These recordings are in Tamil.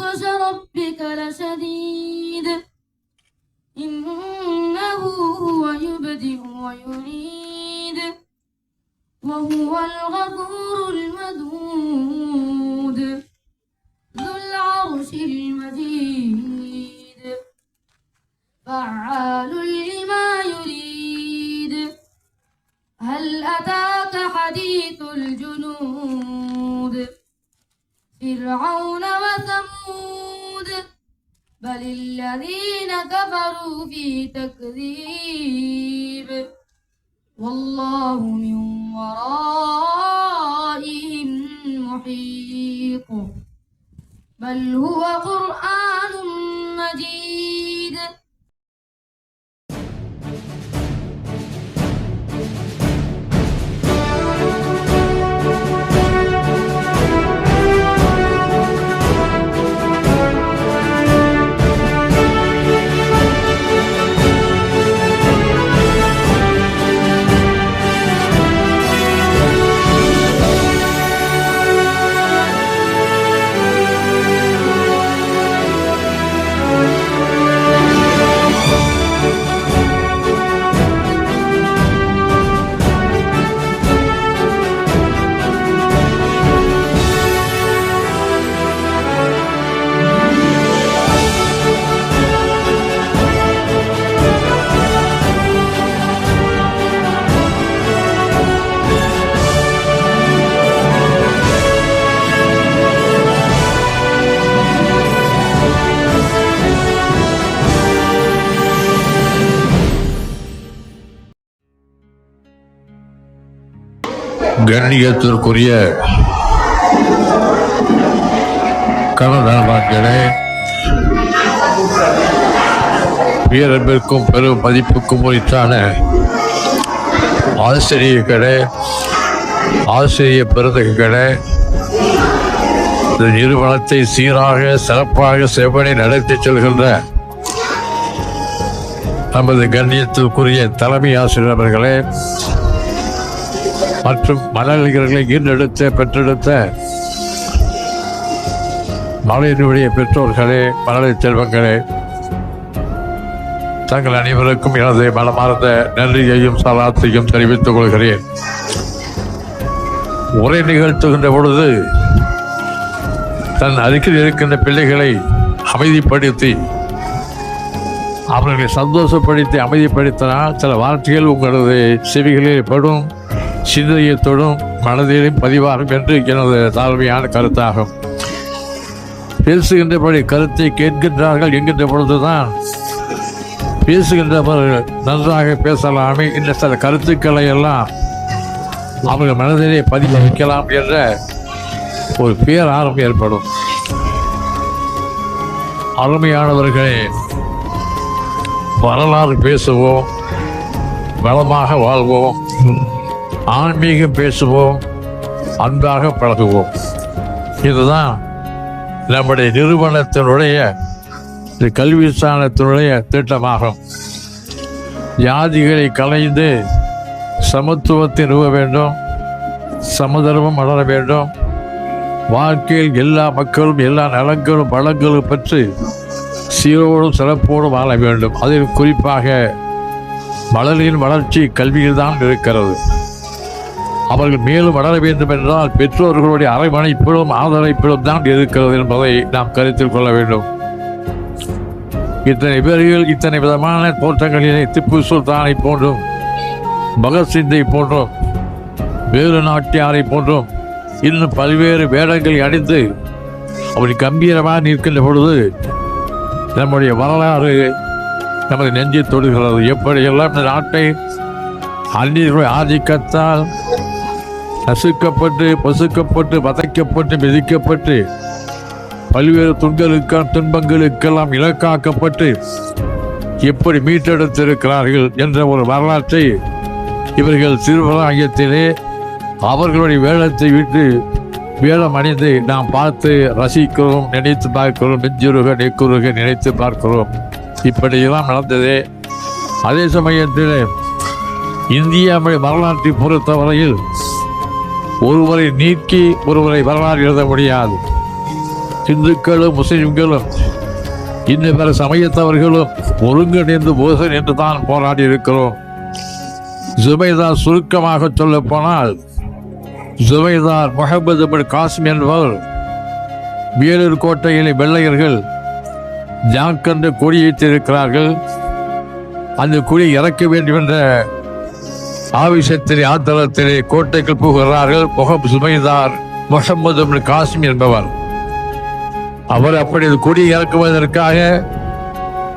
بطش ربك لشديد. إنه هو يبدئ ويعيد وهو الغفور المدود. ذو العرش المجيد. فعال لما يريد. هل أتاك حديث الجنود؟ فرعون وثمود بل الذين كفروا في تكذيب. والله من ورائهم محيط. بل هو قرآن مجيد. கண்ணியத்திற்குரிய கனதாபாக்களே பேரன்பிற்கும் பெரும் மதிப்புக்கும் உரித்தான ஆசிரியர்களே ஆசிரிய பெருந்தகளே இந்த நிறுவனத்தை சீராக சிறப்பாக செவ்வனை நடத்தி செல்கின்ற நமது கண்ணியத்திற்குரிய தலைமை ஆசிரியர் அவர்களே மற்றும் மலர்களை ஈர்ந்தெடுத்த பெற்றெடுத்த மகளினுடைய பெற்றோர்களே மலரை செல்வங்களே தங்கள் அனைவருக்கும் எனது மனமார்ந்த நன்றியையும் சலாத்தையும் தெரிவித்துக் கொள்கிறேன். உரை நிகழ்த்துகின்ற பொழுது தன் அருகில் இருக்கின்ற பிள்ளைகளை அமைதிப்படுத்தி அவர்களை சந்தோஷப்படுத்தி அமைதிப்படுத்தினால் சில வார்த்தைகள் உங்களது செவிகளில் படும். சிந்தனையத்தோடும் மனதிலும் பதிவாகும் என்று எனது தாழ்மையான கருத்தாகும். பேசுகின்றபடி கருத்தை கேட்கின்றார்கள் என்கின்ற பொழுதுதான் பேசுகின்றவர்கள் நன்றாக பேசலாமே இந்த சில கருத்துக்களை எல்லாம் அவர்கள் மனதிலே பதிவு வைக்கலாம் என்ற ஒரு பேரார்வம் ஏற்படும். அருமையானவர்களே வரலாறு பேசுவோம் வளமாக வாழ்வோம். ஆன்மீகம் பேசுவோம் அன்பாக பழகுவோம். இதுதான் நம்முடைய நிறுவனத்தினுடைய கல்வி ஸ்தானத்தினுடைய திட்டமாகும். ஜாதிகளை கலைந்து சமத்துவத்தை நிறுவ வேண்டும் சமதர்மம் வளர வேண்டும். வாழ்க்கையில் எல்லா மக்களும் எல்லா நலங்களும் வளங்களும் பற்றி சீரோடும் சிறப்போடும் வாழ வேண்டும். அதில் குறிப்பாக மலரின் வளர்ச்சி கல்வியில் தான் இருக்கிறது. அவர்கள் மேலும் வளர வேண்டும் என்றால் பெற்றோர்களுடைய அரவணைப்பிலும் ஆதரவைப்பிலும் தான் இருக்கிறது என்பதை நாம் கருத்தில் கொள்ள வேண்டும். இத்தனை பேர்கள் இத்தனை விதமான தோற்றங்களிலே திப்பு சுல்தானை போன்றும் பகத்சிங்கை போன்றும் வேறு நாட்டியாரை போன்றும் இன்னும் பல்வேறு வேடங்களை அடைந்து அப்படி கம்பீரமாக நிற்கின்ற பொழுது நம்முடைய வரலாறு நமது நெஞ்சை தொடுகிறது. எப்படியெல்லாம் இந்த நாட்டை அந்நியர்களுடைய ஆதிக்கத்தால் நசுக்கப்பட்டு பசுக்கப்பட்டு வதைக்கப்பட்டு மிதிக்கப்பட்டு பல்வேறு துன்பங்களுக்கு துன்பங்களுக்கெல்லாம் இலக்காக்கப்பட்டு எப்படி மீட்டெடுத்திருக்கிறார்கள் என்ற ஒரு வரலாற்றை இவர்கள் திருவராயத்திலே அவர்களுடைய வேடத்தை விட்டு வேடம் அணிந்து நாம் பார்த்து ரசிக்கிறோம் நினைத்து பார்க்கிறோம் நெஞ்சுருக நெக்குருக நினைத்து பார்க்கிறோம். இப்படியெல்லாம் நடந்தது. அதே சமயத்தில் இந்தியாவுடைய வரலாற்றை பொறுத்தவரையில் ஒருவரை நீக்கி ஒருவரை வரலாறு எழுத முடியாது. இந்துக்களும் முஸ்லிம்களும் இன்னும் பிற சமயத்தவர்களும் ஒருங்கிணைந்து போசன் என்று தான் போராடி இருக்கிறோம். ஜுபைதார் சுருக்கமாக சொல்ல போனால் ஜுபைதார் முகமது பின் காசிம் என்பவர் வேலூர் கோட்டையிலே வெள்ளையர்கள் ஜாக்கென்று கொடியேற்றிருக்கிறார்கள் அந்த கொடி இறக்க வேண்டும் என்ற ஆவேசத்திலே ஆத்தளத்திலே கோட்டைக்குள் புகிறார்கள் முகம் சுமைதார் முகமது காசிம் என்பவர். அவர் அப்படி கொடி இறக்குவதற்காக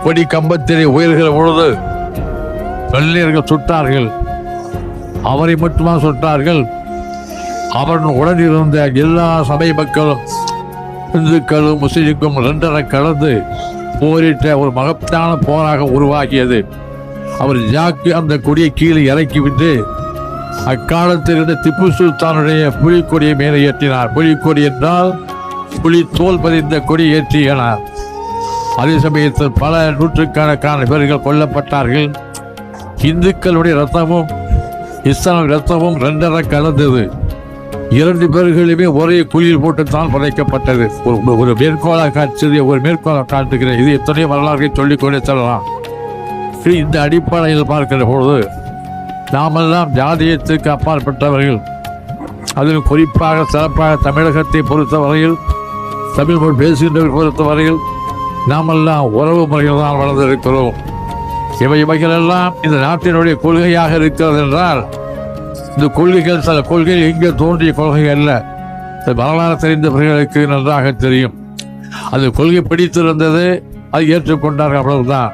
கொடி கம்பத்திலே உயர்கிற பொழுது வெள்ளையர்கள் சுட்டார்கள். அவரை மட்டுமா சுட்டார்கள். அவருடன் உடன் இருந்த எல்லா சபை மக்களும் இந்துக்களும் முஸ்லிம்களும் ரெண்டரை கலந்து போரிட்ட ஒரு மகத்தான போராக உருவாகியது அவர் ஜாக்கு அந்த கொடியை கீழே இறக்கிவிட்டு அக்காலத்தில் இருந்த திப்பு சுல்தானுடைய புலிக்கொடியை மேலே ஏற்றினார். புலிக்கொடி என்றால் புலி தோல் பதிந்த கொடி ஏற்றினார் அதே சமயத்தில் பல நூற்றுக்கணக்கான பேர்கள் கொல்லப்பட்டார்கள். இந்துக்களுடைய ரத்தமும் இஸ்லாம் ரத்தமும் ரெண்டரை கலந்தது. இரண்டு பேர்களுமே ஒரே குழியில் போட்டுத்தான் புதைக்கப்பட்டது. ஒரு ஒரு மேற்கோளாக காட்சி ஒரு மேற்கோளாக காட்டுகிறேன். இது எத்தனையோ வரலாறுகளை சொல்லிக்கொண்டே தரலாம் செல்லலாம். இந்த அடிப்படையில் பார்க்கிற பொழுது நாமெல்லாம் ஜாதியத்துக்கு அப்பாற்பட்டவர்கள். அதில் குறிப்பாக சிறப்பாக தமிழகத்தை பொறுத்தவரையில் தமிழ் மொழி பேசுகின்றவர்கள் பொறுத்தவரையில் நாமெல்லாம் உறவு முறையில் தான் வளர்ந்திருக்கிறோம். இவை இவைகளெல்லாம் இந்த நாட்டினுடைய கொள்கையாக இருக்கிறது என்றால் இந்த கொள்கைகள் சில கொள்கைகள் எங்கே தோன்றிய கொள்கை அல்ல. இந்த வரலாறு தெரிந்தவர்களுக்கு நன்றாக தெரியும். அது கொள்கை பிடித்திருந்தது அது ஏற்றுக்கொண்டார்கள் அவ்வளவுதான்.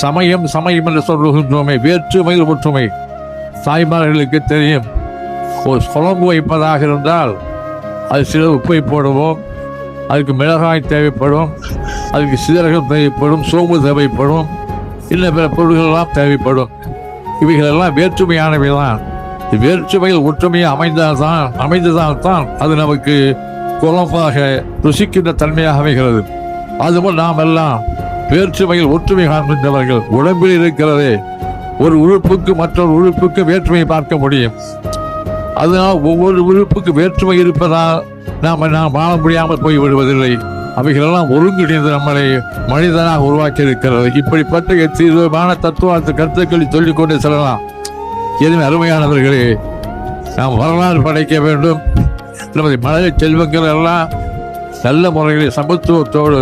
சமயம் சமயம் என்று சொல்லுகின்றோமே வேற்றுமையில் ஒற்றுமை. தாய்மார்களுக்கு தெரியும். ஒரு குழம்பு வைப்பதாக இருந்தால் அது சில உப்பை போடுவோம் அதுக்கு மிளகாய் தேவைப்படும் அதுக்கு சீரகம் தேவைப்படும் சோம்பு தேவைப்படும் இன்னும் பிற பொருள்கள்லாம் தேவைப்படும். இவைகளெல்லாம் வேற்றுமையானவை தான் வேற்றுமையில் ஒற்றுமையை அமைந்தால்தான் அமைந்ததால்தான் அது நமக்கு குழம்பாக ருசிக்கின்ற தன்மையாக அமைகிறது. அதுபோல் நாம் எல்லாம் வேற்றுமையில் ஒற்றுமை காண்கின்றவர்கள் உடம்பில் இருக்கிறதே. ஒரு உறுப்புக்கு மற்றொரு உறுப்புக்கு வேற்றுமையை பார்க்க முடியும். அதனால் ஒவ்வொரு உறுப்புக்கு வேற்றுமை இருப்பதால் நாம் நாம் வாழ முடியாமல் போய் விடுவதில்லை அவைகளெல்லாம் ஒருங்கிணைந்து நம்மளை மனிதனாக உருவாக்கி இருக்கிறது இப்படிப்பட்ட தீர்வான தத்துவார்த்த கருத்துக்களை சொல்லிக்கொண்டு செல்லலாம். எதுவும் அருமையானவர்களே நாம் வரலாறு படைக்க வேண்டும். நமது மனித செல்வங்கள் எல்லாம் நல்ல முறையில் சமத்துவத்தோடு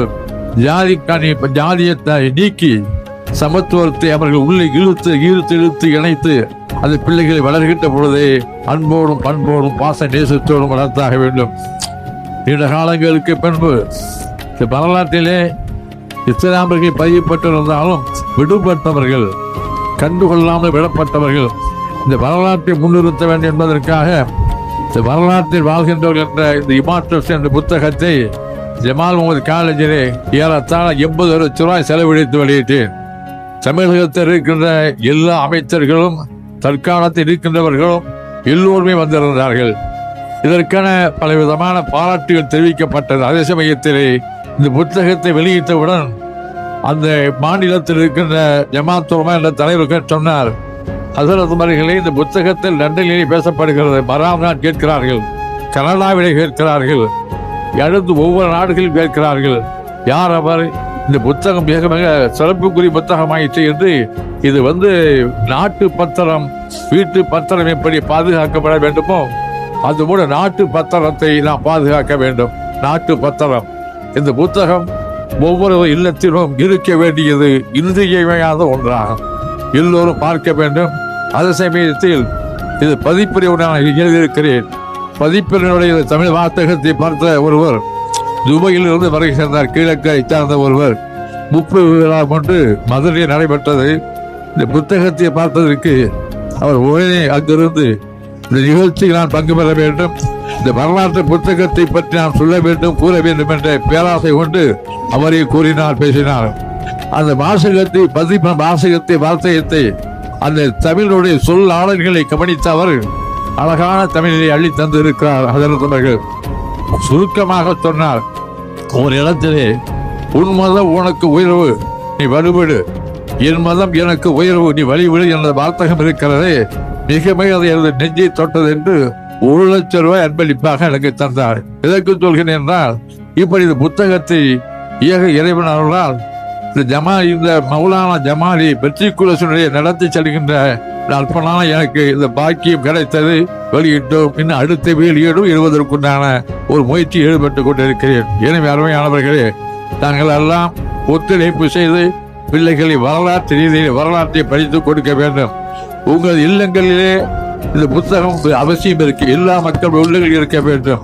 ஜாதிக்கான ஜாதியத்தை நீக்கி சமத்துவத்தை அவர்கள் உள்ளே இழுத்து இழுத்து இழுத்து இணைத்து அந்த பிள்ளைகளை வளர்கின்ற பொழுதே அன்போடும் பண்போடும் பாச நேசத்தோடும் வளர்த்தாக வேண்டும். நீண்ட காலங்களுக்கு பின்பு இந்த வரலாற்றிலே இஸ்லாமர்கள் பதியப்பட்டிருந்தாலும் விடுபட்டவர்கள் கண்டுகொள்ளாமல் விடப்பட்டவர்கள் இந்த வரலாற்றை முன்னிறுத்த வேண்டும் என்பதற்காக இந்த வரலாற்றில் வாழ்கின்றவர்கள் என்ற இந்த இமாற்றஸ் என்ற புத்தகத்தை ஜமால் முகமது காலேஜிலே ஏறத்தாழ எண்பது லட்ச ரூபாய் செலவழித்து வெளியிட்டேன். தமிழகத்தில் இருக்கின்ற எல்லா அமைச்சர்களும் தற்காலத்தில் இருக்கின்றவர்களும் எல்லோருமே வந்திருந்தார்கள். இதற்கான பலவிதமான பாராட்டுகள் தெரிவிக்கப்பட்டது. அதே சமயத்திலே இந்த புத்தகத்தை வெளியிட்டவுடன் அந்த மாநிலத்தில் இருக்கின்ற ஜமாத்துவமா என்ற தலைவர்கள் சொன்னார் ஹசரத் உமர்களே இந்த புத்தகத்தில் லண்டனிலே பேசப்படுகிறது. மறாம் கேட்கிறார்கள். கனடாவிலே கேட்கிறார்கள். எழுந்து ஒவ்வொரு நாடுகளில் கேட்கிறார்கள். யார் அவர்? இந்த புத்தகம் மிக மிக சிறப்புக்குரிய புத்தகமாயிற்று என்று இது வந்து நாட்டு பத்திரம் வீட்டு பத்திரம் எப்படி பாதுகாக்கப்பட வேண்டுமோ அதுபோல நாட்டு பத்திரத்தை நாம் பாதுகாக்க வேண்டும். நாட்டு பத்திரம். இந்த புத்தகம் ஒவ்வொரு இல்லத்திலும் இருக்க வேண்டியது இன்றியமையாத ஒன்றாகும். எல்லோரும் பார்க்க வேண்டும். அதே சமயத்தில் இது பதிப்புரை நான் எழுதியிருக்கிறேன். பதிப்பினுடைய தமிழ் வார்த்தகத்தை பார்த்த ஒருவர் துபாயிலிருந்து வருகை சேர்ந்தார் கீழக்கரை சார்ந்த ஒருவர். முப்பது விழா கொண்டு மதுரையில் நடைபெற்றது. இந்த புத்தகத்தை பார்த்ததற்கு அவர் உடனே அங்கிருந்து இந்த நிகழ்ச்சியில் நான் பங்கு பெற வேண்டும். இந்த வரலாற்று புத்தகத்தை பற்றி நான் சொல்ல வேண்டும் கூற வேண்டும் என்ற பேராசை கொண்டு அவரே கூறினார் பேசினார். அந்த வாசகத்தை பதிப்ப வாசகத்தை வார்த்தையத்தை அந்த தமிழுடைய சொல் ஆடல்களை கவனித்த அவர் அழகான தமிழை அள்ளி தந்திருக்கிறார் அதற்கு சுருக்கமாக சொன்னார் ஒரு இடத்திலே உன் மதம் உனக்கு உயர்வு நீ வலுவிடு. என் மதம் எனக்கு உயர்வு நீ வழிவிடு என்ற வார்த்தகம் இருக்கிறதே மிக மிக அது எனது நெஞ்சை தொட்டது என்று ஒரு லட்சம் ரூபாய் அன்பளிப்பாக எனக்கு தந்தார் எதற்கு சொல்கிறேன் என்றால் இப்படி இந்த புத்தகத்தை ஏக இறைவன் அவர்களால் இந்த ஜமா இந்த மௌலானா ஜமாலி வெற்றி குலசனுடைய நடத்தி செல்கின்ற அற்பனான எனக்கு இந்த பாக்கியம் கிடைத்தது. வெளியிட்டோம். இன்னும் அடுத்த வெளியீடும் எழுவதற்குண்டான ஒரு முயற்சி ஈடுபட்டு கொண்டிருக்கிறேன். எனவே அருமையானவர்களே நாங்கள் எல்லாம் ஒத்துழைப்பு செய்து பிள்ளைகளை வரலாற்று ரீதியில் வரலாற்றை படித்து கொடுக்க வேண்டும். உங்கள் இல்லங்களிலே இந்த புத்தகம் அவசியம் இருக்கு. எல்லா மக்கள் உள்ளங்கள் இருக்க வேண்டும்.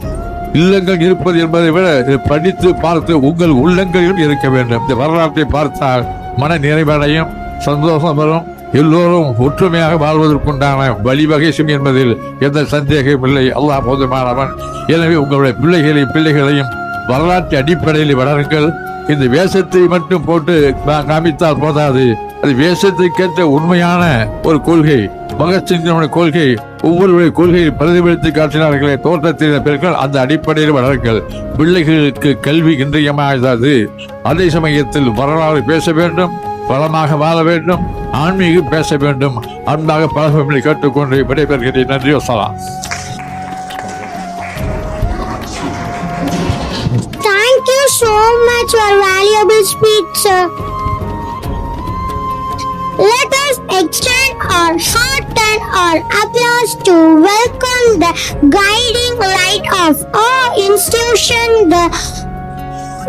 இல்லங்கள் இருப்பது என்பதை விட படித்து பார்த்து உங்கள் உள்ளங்களிலும் இருக்க வேண்டும். இந்த வரலாற்றை பார்த்தால் மன நிறைவடையும் சந்தோஷம் வரும். எல்லோரும் ஒற்றுமையாக வாழ்வதற்குண்டான வழிவகை செய்யும் என்பதில் எந்த சந்தேகமும் இல்லை. அல்லாஹ் போதுமானவன். எனவே உங்களுடைய பிள்ளைகளையும் பிள்ளைகளையும் வரலாற்று அடிப்படையில் வளருங்கள். இந்த வேஷத்தை மட்டும் போட்டு கா- காமித்தால் போதாது. அது வேஷத்துக்கேற்ற உண்மையான ஒரு கொள்கை. பகத்சிங்கனுடைய கொள்கை. ஒவ்வொருவருடைய கொள்கையை பிரதிபலித்து காட்டினார்களே தோற்றத்தில் பெருக்கள் அந்த அடிப்படையில் வளர்கள் பிள்ளைகளுக்கு கல்வி இன்றியமாகாது அதே சமயத்தில் வரலாறு பேச வேண்டும். வளமாக வாழ வேண்டும் ஆன்மீகம் பேச வேண்டும் அன்பாக பழக கேட்டுக்கொண்டு விடைபெறுகிறேன் நன்றி வசலாம் Thank you so much for valuable speech, sir. Let us extend our heart and our applause to welcome the guiding light of our institution, the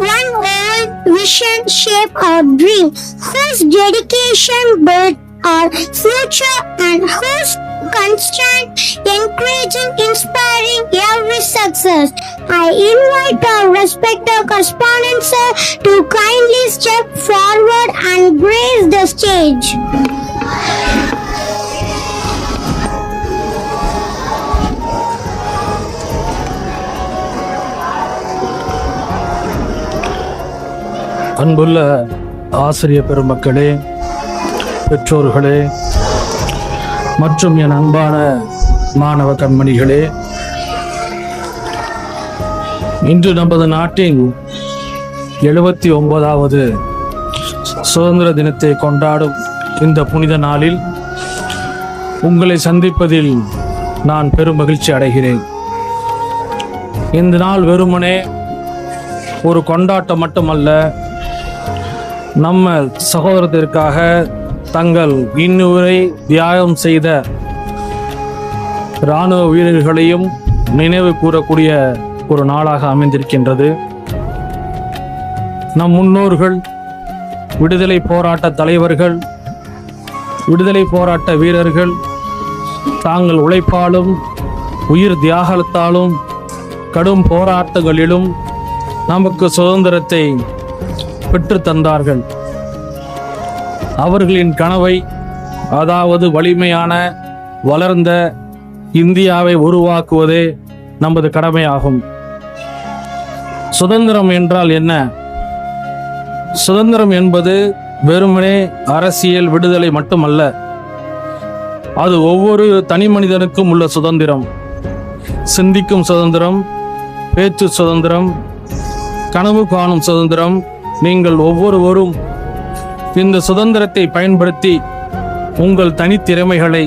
one world vision shape our dream, whose dedication built our future and whose constant encouraging, inspiring every success. I invite our respected correspondents to kindly step forward and grace the stage. அன்புள்ள ஆசிரியர் பெருமக்களே பெற்றோர்களே மற்றும் என் அன்பான மாணவ கண்மணிகளே இன்று நமது நாட்டின் எழுபத்தி ஒன்பதாவது சுதந்திர தினத்தை கொண்டாடும் இந்த புனித நாளில் உங்களை சந்திப்பதில் நான் பெரும் மகிழ்ச்சி அடைகிறேன். இந்த நாள் வெறுமனே ஒரு கொண்டாட்டம் மட்டுமல்ல நம்ம சகோதரத்திற்காக தங்கள் இன்னுரை தியாகம் செய்த இராணுவ வீரர்களையும் நினைவு கூறக்கூடிய ஒரு நாளாக அமைந்திருக்கின்றது. நம் முன்னோர்கள் விடுதலை போராட்ட தலைவர்கள் விடுதலை போராட்ட வீரர்கள் தாங்கள் உழைப்பாலும் உயிர் தியாகத்தாலும் கடும் போராட்டங்களிலும் நமக்கு சுதந்திரத்தை பெற்று தந்தார்கள் அவர்களின் கனவை அதாவது வலிமையான வளர்ந்த இந்தியாவை உருவாக்குவதே நமது கடமையாகும். சுதந்திரம் என்றால் என்ன? சுதந்திரம் என்பது வெறுமனே அரசியல் விடுதலை மட்டுமல்ல அது ஒவ்வொரு தனி மனிதனுக்கும் உள்ள சுதந்திரம். சிந்திக்கும் சுதந்திரம் பேச்சு சுதந்திரம் கனவு காணும் சுதந்திரம் நீங்கள் ஒவ்வொருவரும் இந்த சுதந்திரத்தை பயன்படுத்தி உங்கள் தனித்திறமைகளை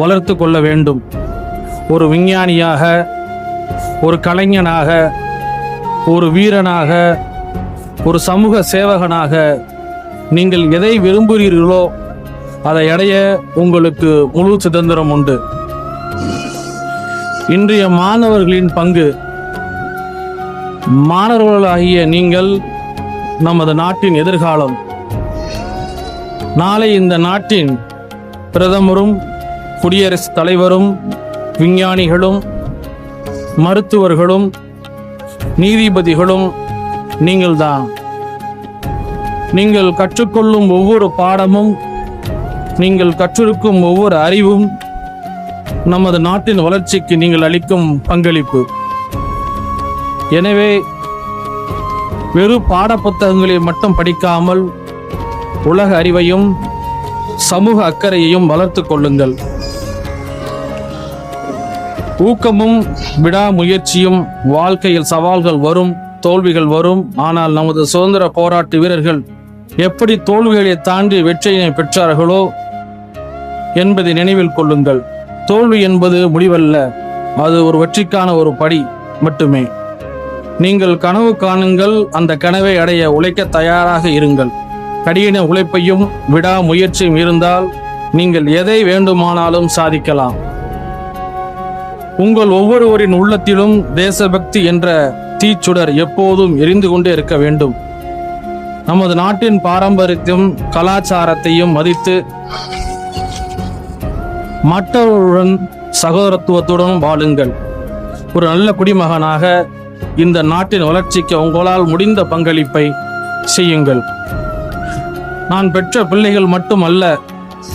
வளர்த்து கொள்ள வேண்டும். ஒரு விஞ்ஞானியாக ஒரு கலைஞனாக ஒரு வீரனாக ஒரு சமூக சேவகனாக நீங்கள் எதை விரும்புகிறீர்களோ அதை அடைய உங்களுக்கு முழு சுதந்திரம் உண்டு. இன்றைய மாணவர்களின் பங்கு மாணவர்களாகிய நீங்கள் நமது நாட்டின் எதிர்காலம். நாளை இந்த நாட்டின் பிரதமரும் குடியரசுத் தலைவரும் விஞ்ஞானிகளும் மருத்துவர்களும் நீதிபதிகளும் நீங்கள்தான். நீங்கள் கற்றுக்கொள்ளும் ஒவ்வொரு பாடமும் நீங்கள் கற்றிருக்கும் ஒவ்வொரு அறிவும் நமது நாட்டின் வளர்ச்சிக்கு நீங்கள் அளிக்கும் பங்களிப்பு. எனவே வெறும் பாடப்புத்தகங்களை மட்டும் படிக்காமல் உலக அறிவையும் சமூக அக்கறையையும் வளர்த்து கொள்ளுங்கள். ஊக்கமும் விடாமுயற்சியும் வாழ்க்கையில் சவால்கள் வரும் தோல்விகள் வரும். ஆனால் நமது சுதந்திர போராட்ட வீரர்கள் எப்படி தோல்விகளை தாண்டி வெற்றியினை பெற்றார்களோ என்பதை நினைவில் கொள்ளுங்கள். தோல்வி என்பது முடிவல்ல அது ஒரு வெற்றிக்கான ஒரு படி மட்டுமே. நீங்கள் கனவு காணுங்கள் அந்த கனவை அடைய உழைக்க தயாராக இருங்கள். கடின உழைப்பையும் விடாமுயற்சியும் இருந்தால் நீங்கள் எதை வேண்டுமானாலும் சாதிக்கலாம். உங்கள் ஒவ்வொருவரின் உள்ளத்திலும் தேசபக்தி என்ற தீச்சுடர் எப்போதும் எரிந்து கொண்டே இருக்க வேண்டும். நமது நாட்டின் பாரம்பரியத்தையும் கலாச்சாரத்தையும் மதித்து மற்றவர்களுடன் சகோதரத்துவத்துடன் வாழுங்கள். ஒரு நல்ல குடிமகனாக இந்த நாட்டின் வளர்ச்சிக்கு உங்களால் முடிந்த பங்களிப்பை செய்யுங்கள். நான் பெற்ற பிள்ளைகள் மட்டுமல்ல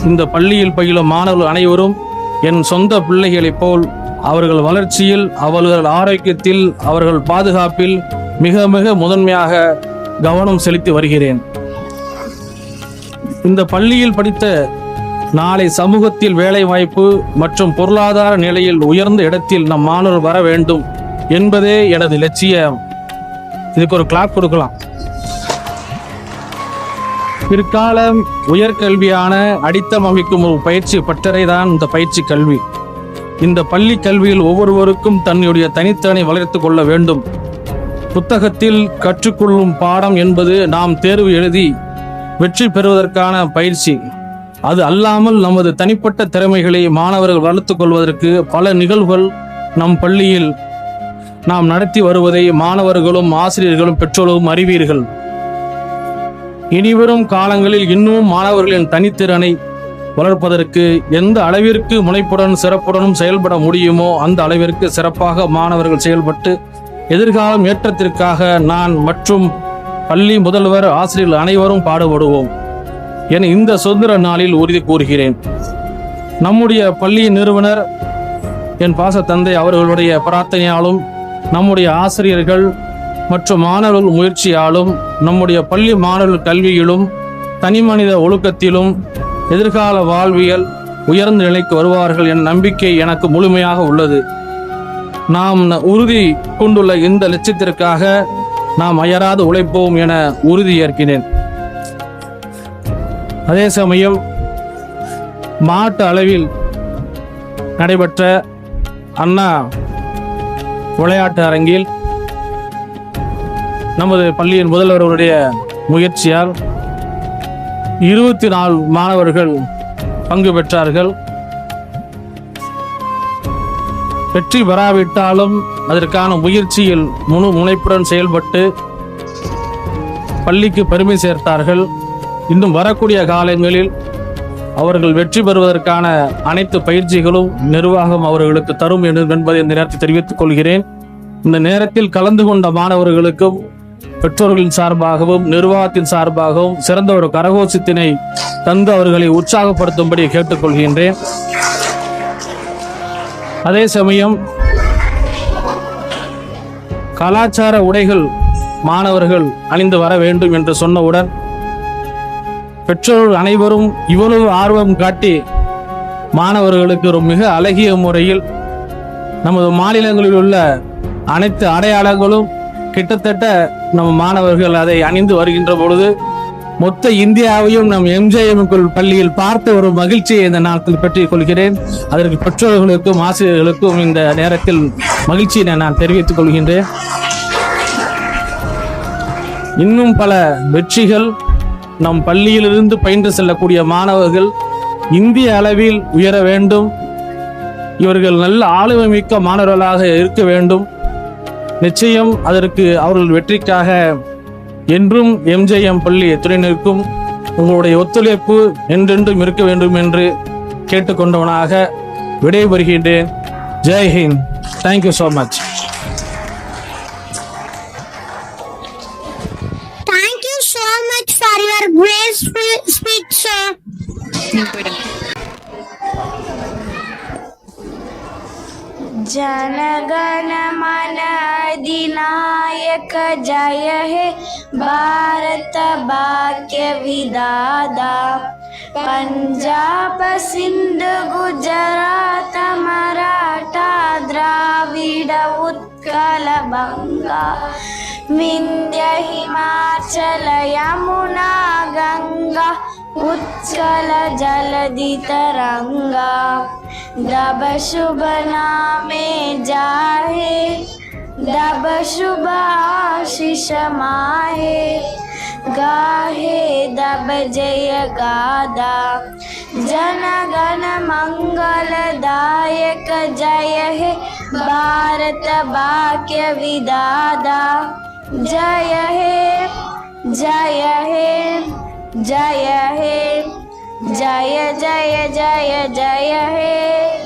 இந்த பள்ளியில் பயிலும் மாணவர்கள் அனைவரும் என் சொந்த பிள்ளைகளைப் போல் அவர்கள் வளர்ச்சியில் அவர்கள் ஆரோக்கியத்தில் அவர்கள் பாதுகாப்பில் மிக மிக முதன்மையாக கவனம் செலுத்தி வருகிறேன். இந்த பள்ளியில் படித்த நாளை சமூகத்தில் வேலைவாய்ப்பு மற்றும் பொருளாதார நிலையில் உயர்ந்த இடத்தில் நம் மாணவர் வர வேண்டும். என்பதே எனது லட்சியம் இதுக்கு ஒரு கிளாப் கொடுக்கலாம். பிற்காலம் உயர்கல்வியான அடித்தம் அமைக்கும் ஒரு பயிற்சி பட்டறை தான் இந்த பயிற்சி கல்வி. இந்த பள்ளி கல்வியில் ஒவ்வொருவருக்கும் தன்னுடைய தனித்திறனை வளர்த்து கொள்ள வேண்டும். புத்தகத்தில் கற்றுக்கொள்ளும் பாடம் என்பது நாம் தேர்வு எழுதி வெற்றி பெறுவதற்கான பயிற்சி. அது அல்லாமல் நமது தனிப்பட்ட திறமைகளை மாணவர்கள் வளர்த்துக் கொள்வதற்கு பல நிகழ்வுகள் நம் பள்ளியில் நாம் நடத்தி வருவதை மாணவர்களும் ஆசிரியர்களும் பெற்றோர்களும் அறிவீர்கள். இனிவரும் காலங்களில் இன்னும் மாணவர்களின் தனித்திறனை வளர்ப்பதற்கு எந்த அளவிற்கு முனைப்புடன் சிறப்புடனும் செயல்பட முடியுமோ அந்த அளவிற்கு சிறப்பாக மாணவர்கள் செயல்பட்டு எதிர்காலம் ஏற்றத்திற்காக நான் மற்றும் பள்ளி முதல்வர் ஆசிரியர்கள் அனைவரும் பாடுபடுவோம் என இந்த சுதந்திர நாளில் உறுதி கூறுகிறேன். நம்முடைய பள்ளி நிறுவனர் என் பாச தந்தை அவர்களுடைய பிரார்த்தனையாலும் நம்முடைய ஆசிரியர்கள் மற்றும் மாணவர்கள் முயற்சியாலும் நம்முடைய பள்ளி மாணவர்கள் கல்வியிலும் தனிமனித ஒழுக்கத்திலும் எதிர்கால வாழ்வியல் உயர்ந்த நிலைக்கு வருவார்கள் என் நம்பிக்கை எனக்கு முழுமையாக உள்ளது. நாம் உறுதி கொண்டுள்ள இந்த லட்சியத்திற்காக நாம் அயராது உழைப்போம் என உறுதி ஏற்கினேன் அதே சமயம் மாவட்ட அளவில் நடைபெற்ற அண்ணா விளையாட்டு அரங்கில் நமது பள்ளியின் முதல்வர்களுடைய முயற்சியால் இருபத்தி நாலு மாணவர்கள் பங்கு பெற்றார்கள். வெற்றி பெறாவிட்டாலும் அதற்கான முயற்சியில் முழு முனைப்புடன் செயல்பட்டு பள்ளிக்கு பெருமை சேர்த்தார்கள். இன்னும் வரக்கூடிய காலங்களில் அவர்கள் வெற்றி பெறுவதற்கான அனைத்து பயிற்சிகளும் நிர்வாகம் அவர்களுக்கு தரும் என்று- என்பதை இந்த நேரத்தில் தெரிவித்துக் கொள்கிறேன். இந்த நேரத்தில் கலந்து கொண்ட மாணவர்களுக்கும் பெற்றோர்களின் சார்பாகவும் நிர்வாகத்தின் சார்பாகவும் சிறந்த ஒரு கரகோஷத்தினை தந்து அவர்களை உற்சாகப்படுத்தும்படி கேட்டுக்கொள்கின்றேன் அதே சமயம் கலாச்சார உடைகள் மாணவர்கள் அணிந்து வர வேண்டும் என்று சொன்னவுடன் பெற்றோர்கள் அனைவரும் இவ்வளவு ஆர்வம் காட்டி மாணவர்களுக்கு ஒரு மிக அழகிய முறையில் நமது மாநிலங்களில் உள்ள அனைத்து அடையாளங்களும் கிட்டத்தட்ட நம் மாணவர்கள் அதை அணிந்து வருகின்ற பொழுது மொத்த இந்தியாவையும் நம் எம்ஜிஎம்குள் பள்ளியில் பார்த்த ஒரு மகிழ்ச்சியை இந்த நாட்டில் பெற்றுக் கொள்கிறேன். அதற்கு பெற்றோர்களுக்கும் ஆசிரியர்களுக்கும் இந்த நேரத்தில் மகிழ்ச்சியை நான் தெரிவித்துக் கொள்கின்றேன். இன்னும் பல வெற்றிகள் நம் பள்ளியிலிருந்து பயின்று செல்லக்கூடிய மாணவர்கள் இந்திய அளவில் உயர வேண்டும். இவர்கள் நல்ல ஆளுமை மிக்க மாணவர்களாக இருக்க வேண்டும். நிச்சயம் அதற்கு அவர்கள் வெற்றிக்காக என்றும் எம்ஜேஎம் பள்ளி துணை நிற்கும். உங்களுடைய ஒத்துழைப்பு என்றென்றும் இருக்க வேண்டும் என்று கேட்டுக்கொண்டவனாக விடைபெறுகின்றேன். Jai Hind. Thank you so much जनगण दिनायक जय हे। भारत वाक्य विदादा। पंजाब सिंध गुजरात मराठा द्राविड उत्कल बंगा। विंध्य हिमाचल यमुना गंगा। उत्कल जलधि तरंगा दब शुभ नामे जाहे, दब शुभ आशीष माहे। गाहे दब जय गादा, जन गण मंगल दायक जय हे। भारत वाक्य विदादा, जय हे जय हे जय हे। जय जय जय जय हे।